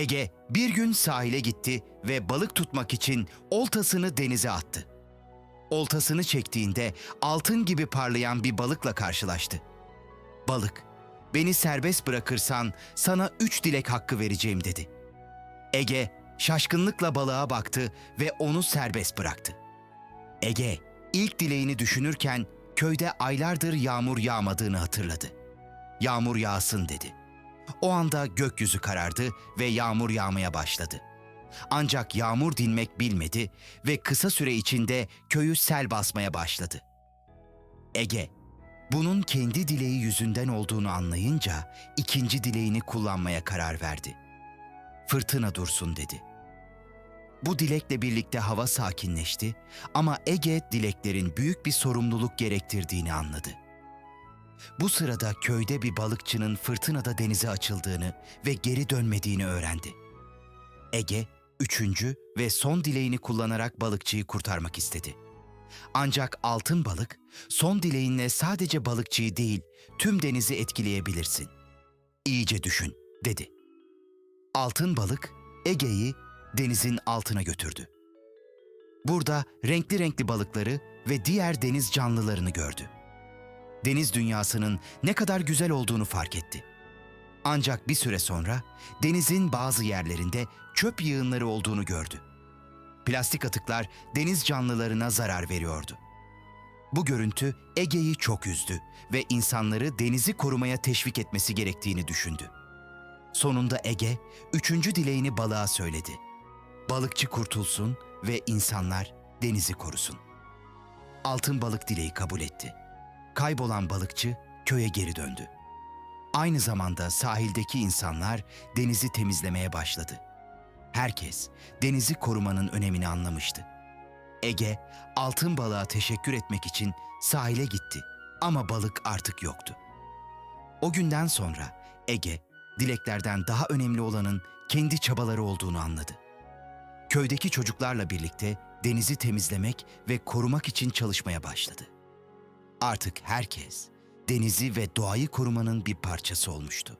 Ege bir gün sahile gitti ve balık tutmak için oltasını denize attı. Oltasını çektiğinde altın gibi parlayan bir balıkla karşılaştı. Balık, beni serbest bırakırsan sana üç dilek hakkı vereceğim dedi. Ege şaşkınlıkla balığa baktı ve onu serbest bıraktı. Ege ilk dileğini düşünürken köyde aylardır yağmur yağmadığını hatırladı. Yağmur yağsın dedi. O anda gökyüzü karardı ve yağmur yağmaya başladı. Ancak yağmur dinmek bilmedi ve kısa süre içinde köyü sel basmaya başladı. Ege, bunun kendi dileği yüzünden olduğunu anlayınca ikinci dileğini kullanmaya karar verdi. Fırtına dursun dedi. Bu dilekle birlikte hava sakinleşti ama Ege dileklerin büyük bir sorumluluk gerektirdiğini anladı. Bu sırada köyde bir balıkçının fırtınada denize açıldığını ve geri dönmediğini öğrendi. Ege, üçüncü ve son dileğini kullanarak balıkçıyı kurtarmak istedi. Ancak altın balık, son dileğinle sadece balıkçıyı değil, tüm denizi etkileyebilirsin. İyice düşün, dedi. Altın balık, Ege'yi denizin altına götürdü. Burada renkli renkli balıkları ve diğer deniz canlılarını gördü deniz dünyasının ne kadar güzel olduğunu fark etti. Ancak bir süre sonra denizin bazı yerlerinde çöp yığınları olduğunu gördü. Plastik atıklar deniz canlılarına zarar veriyordu. Bu görüntü Ege'yi çok üzdü ve insanları denizi korumaya teşvik etmesi gerektiğini düşündü. Sonunda Ege, üçüncü dileğini balığa söyledi. Balıkçı kurtulsun ve insanlar denizi korusun. Altın balık dileği kabul etti kaybolan balıkçı köye geri döndü. Aynı zamanda sahildeki insanlar denizi temizlemeye başladı. Herkes denizi korumanın önemini anlamıştı. Ege altın balığa teşekkür etmek için sahile gitti ama balık artık yoktu. O günden sonra Ege dileklerden daha önemli olanın kendi çabaları olduğunu anladı. Köydeki çocuklarla birlikte denizi temizlemek ve korumak için çalışmaya başladı. Artık herkes denizi ve doğayı korumanın bir parçası olmuştu.